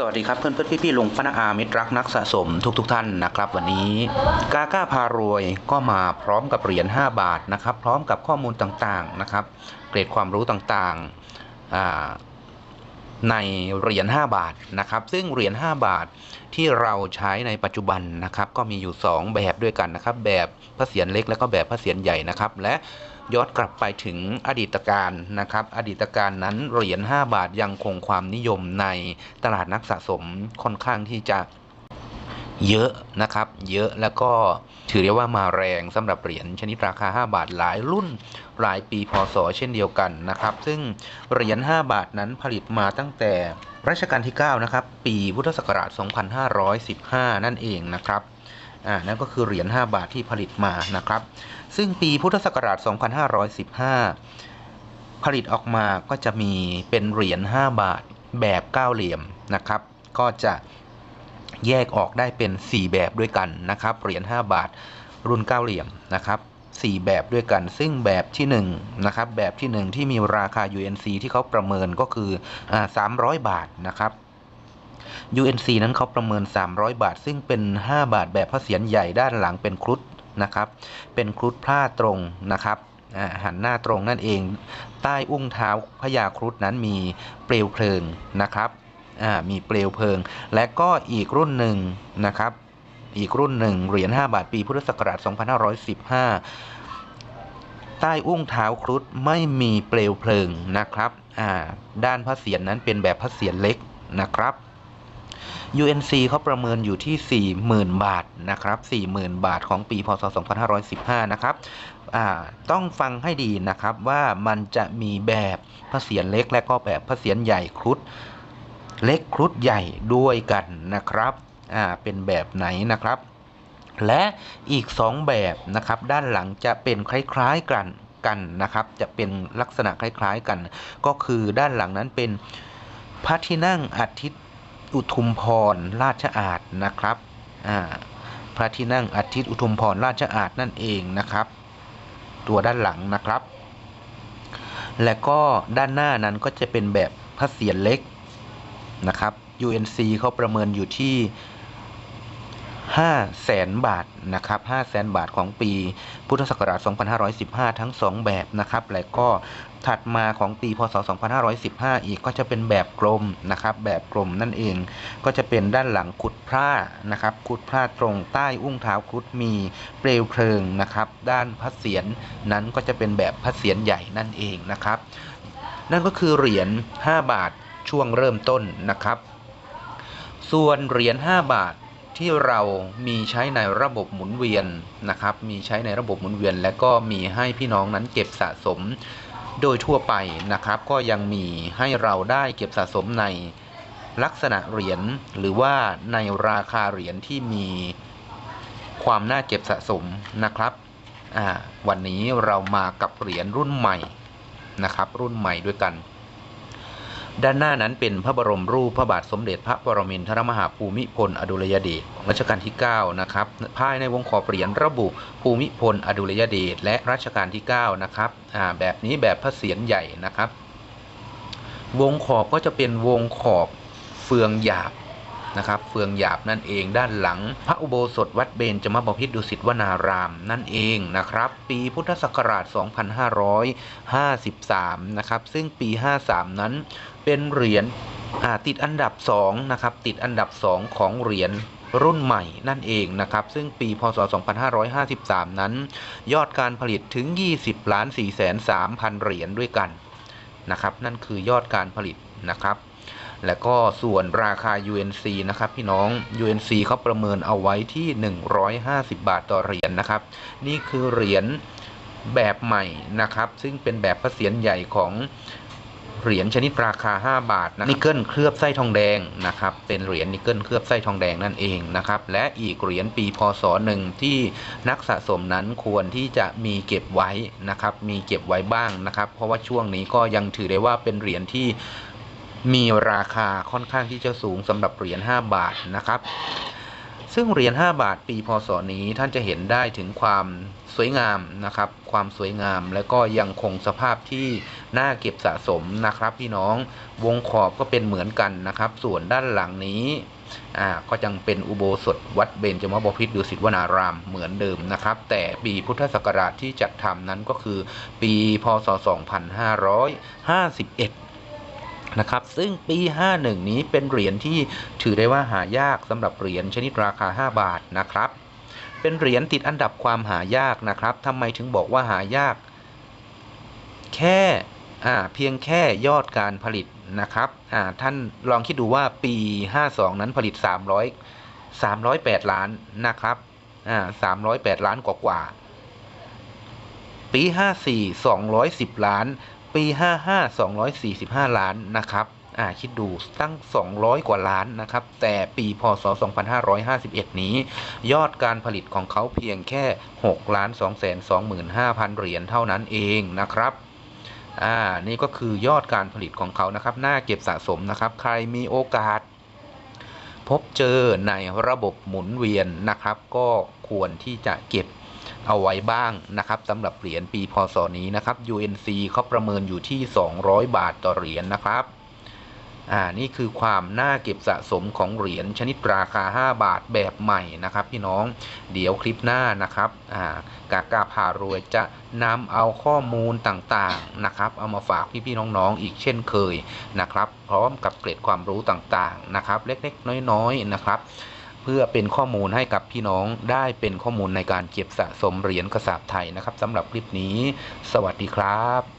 สวัสดีครับเพื่อนเพื่อนพี่พี่ลุงพนักอามิตรรักนักสะสมทุกทุกท่านนะครับ วันนี้กาก้าพารวยก็มาพร้อมกับเหรียญ5บาทนะครับ พร้อมกับข้อมูลต่างๆนะครับ เกรดความรู้ต่างๆในเหรียญ5บาทนะครับ ซึ่งเหรียญ5บาทที่เราใช้ในปัจจุบันนะครับ ก็มีอยู่ 2 แบบด้วยกันนะครับ แบบพระเศียรเล็กแล้วก็แบบพระเศียรใหญ่นะครับ และ ย้อนกลับไปถึงอดีตการนะครับ อดีตการนั้นเหรียญ5บาทยังคงความนิยมในตลาดนักสะสมค่อนข้างที่จะเยอะนะครับ เยอะแล้วก็ถือได้ว่ามาแรงสำหรับเหรียญชนิดราคา 5 บาทหลายรุ่นหลายปีพศเช่นเดียวกันนะครับ ซึ่งเหรียญ5บาทนั้นผลิตมาตั้งแต่รัชกาลที่ 9 นะครับ ปีพุทธศักราช 2515 นั่นเองนะครับ อ่านั่นก็คือเหรียญ5บาทที่ผลิตมานะครับ ซึ่งปีพุทธศักราช 2515 ผลิตออกมาก็จะมีเป็นเหรียญ5บาทแบบเก้าเหลี่ยมนะครับ ก็จะแยกออกได้เป็น 4 แบบด้วยกันนะครับ เหรียญ5บาทรุ่นเก้าเหลี่ยมนะครับ4 แบบด้วยกัน ซึ่งแบบที่1นะครับแบบที่ 1 ที่มีราคา UNC ที่เขาประเมินก็คืออ300 บาทนะครับ UNC นั้นเขาประเมิน 300 บาท ซึ่งเป็น 5 บาทแบบพระเศียรใหญ่ด้านหลังเป็นครุฑนะครับ เป็นครุฑพลาตรงนะครับหันหน้าตรงนั่นเอง ใต้อุ้งเท้าพญาครุฑนั้นมีเปลวเพลิงนะครับมีเปลวเพลิง และก็อีกรุ่นหนึ่งนะครับ อีกรุ่นหนึ่งเหรียญ5บาทปีพุทธศักราช 2515 ใต้อุ้งเท้าครุฑไม่มีเปลวเพลิงนะครับด้านพระเศียรนั้นเป็นแบบพระเศียรเล็กนะครับ UNC เขาประเมินอยู่ที่ 40,000 บาทนะครับ40,000 บาทของปีพศ 2515 นะครับอ่าต้องฟังให้ดีนะครับว่ามันจะมีแบบพระเศียรเล็กและก็แบบพระเศียรใหญ่ครุฑเล็กครุฑใหญ่ด้วยกันนะครับเป็นแบบไหนนะครับและอีก 2 แบบนะครับด้านหลังจะเป็นคล้ายๆกันกันนะครับ จะเป็นลักษณะคล้ายๆกัน ก็คือด้านหลังนั้นเป็นพระที่นั่งอาทิตย์ อุทุมพรราชอาณนะครับพระที่นั่งอาทิตย์อุทุมพรราชอาณนั่นเองนะครับ ตัวด้านหลังนะครับ และก็ด้านหน้านั้นก็จะเป็นแบบพระเศียรเล็กนะครับ UNC เขาประเมินอยู่ที่ 5แสนบาทนะครับ5แสนบาทของปีพุทธศักราช 2515 ทั้ง 2 แบบนะครับ และก็ถัดมาของปีพศ 2515 อีกก็จะเป็นแบบกลมนะครับ แบบกลมนั่นเอง ก็จะเป็นด้านหลังขุดพร่านะครับขุดพร่าตรงใต้อุ้งเท้าครุฑมีเปลวเพลิงนะครับ ด้านพระเศียรนั้นก็จะเป็นแบบพระเศียรใหญ่นั่นเองนะครับ นั่นก็คือเหรียญ5บาทช่วงเริ่มต้นนะครับ ส่วนเหรียญ5บาท ที่เรามีใช้ในระบบหมุนเวียนนะครับ มีใช้ในระบบหมุนเวียน และก็มีให้พี่น้องนั้นเก็บสะสมโดยทั่วไปนะครับ ก็ยังมีให้เราได้เก็บสะสมในลักษณะเหรียญหรือว่าในราคาเหรียญที่มีความน่าเก็บสะสมนะครับอ่าวันนี้เรามากับเหรียญรุ่นใหม่นะครับ รุ่นใหม่ด้วยกัน ด้านหน้านั้นเป็นพระบรมรูปพระบาทสมเด็จพระปรมินทรมหาภูมิพลอดุลยเดชรัชกาลที่ 9 นะครับ ภายในวงขอบเหรียญระบุภูมิพลอดุลยเดชและรัชกาลที่ 9 นะครับแบบนี้แบบพระเศียรใหญ่นะครับ วงขอบก็จะเป็นวงขอบเฟืองหยาบ นะครับเฟืองหยาบนั่นเองด้านหลัง พระอุโบสถวัดเบญจมบพิตรดุสิตวนารามนั่นเองนะครับ ปีพุทธศักราช 2553 นะครับ ซึ่งปี 53 นั้นเป็นเหรียญติดอันดับ2นะครับติดอันดับ 2 ของเหรียญรุ่นใหม่นั่นเองนะครับ ซึ่งปีพศ 2553 นั้น ยอดการผลิตถึง 20 ล้าน4แสน3พันเหรียญด้วยกันนะครับ นั่นคือยอดการผลิตนะครับ และก็ส่วนราคา UNC นะครับพี่น้อง UNC เขาประเมินเอาไว้ที่ 150 บาทต่อเหรียญนะครับ นี่คือเหรียญแบบใหม่นะครับ ซึ่งเป็นแบบพระเศียรใหญ่ของเหรียญชนิดราคา 5 บาทนะนิกเกิลเคลือบไส้ทองแดงนะครับ เป็นเหรียญนิกเกิลเคลือบไส้ทองแดงนั่นเองนะครับ และอีกเหรียญปีพศหนึ่งที่นักสะสมนั้นควรที่จะมีเก็บไว้นะครับ มีเก็บไว้บ้างนะครับ เพราะว่าช่วงนี้ก็ยังถือได้ว่าเป็นเหรียญที่ มีราคาค่อนข้างที่จะสูงสำหรับเหรียญ5บาทนะครับ ซึ่งเหรียญ5บาทปีพศนี้ท่านจะเห็นได้ถึงความสวยงามนะครับ ความสวยงามและก็ยังคงสภาพที่น่าเก็บสะสมนะครับ พี่น้องวงขอบก็เป็นเหมือนกันนะครับ ส่วนด้านหลังนี้อ่าก็ยังเป็นอุโบสถวัดเบญจมบพิตรดุสิตวนารามเหมือนเดิมนะครับ แต่ปีพุทธศักราชที่จัดทำนั้นก็คือปีพศ 2551 นะครับซึ่งปี 51 นี้เป็นเหรียญที่ถือได้ว่าหายากสำหรับเหรียญชนิดราคา 5 บาทนะครับ เป็นเหรียญติดอันดับความหายากนะครับทำไมถึงบอกว่าหายาก แค่อ่าเพียงแค่ยอดการผลิตนะครับอ่าท่านลองคิดดูว่าปี 52 นั้นผลิต 300 308 ล้านนะครับอ่า308 ล้านกว่ากว่าปี 54 210 ล้าน ปี 55 245 ล้านนะครับอ่าคิดดูตั้ง 200 กว่าล้านนะครับ แต่ปีพศ 2551 นี้ ยอดการผลิตของเขาเพียงแค่ 6 ล้าน 2 2 5 0 0 0 เหรียญเท่านั้นเองนะครับอ่านี่ก็คือยอดการผลิตของเขานะครับ น่าเก็บสะสมนะครับ ใครมีโอกาส พบเจอในระบบหมุนเวียนนะครับ ก็ควรที่จะเก็บ เอาไว้บ้างนะครับสำหรับเหรียญปีพศนี้นะครับ UNC เขาประเมินอยู่ที่ 200 บาทต่อเหรียญนะครับอ่านี่คือความน่าเก็บสะสมของเหรียญชนิดราคา 5 บาทแบบใหม่นะครับ พี่น้องเดี๋ยวคลิปหน้านะครับอ่ากากาพารวยจะนำเอาข้อมูลต่างๆนะครับ เอามาฝากพี่ๆน้องๆอีกเช่นเคยนะครับ พร้อมกับเกร็ดความรู้ต่างๆนะครับ เล็กๆ น้อยๆนะครับ พื่อเป็นข้อมูลให้กับพี่น้องได้เป็นข้อมูลในการเก็บสะสมเหรียญกระสาบไทยนะครับสำหรับคลิปนี้ สวัสดีครับ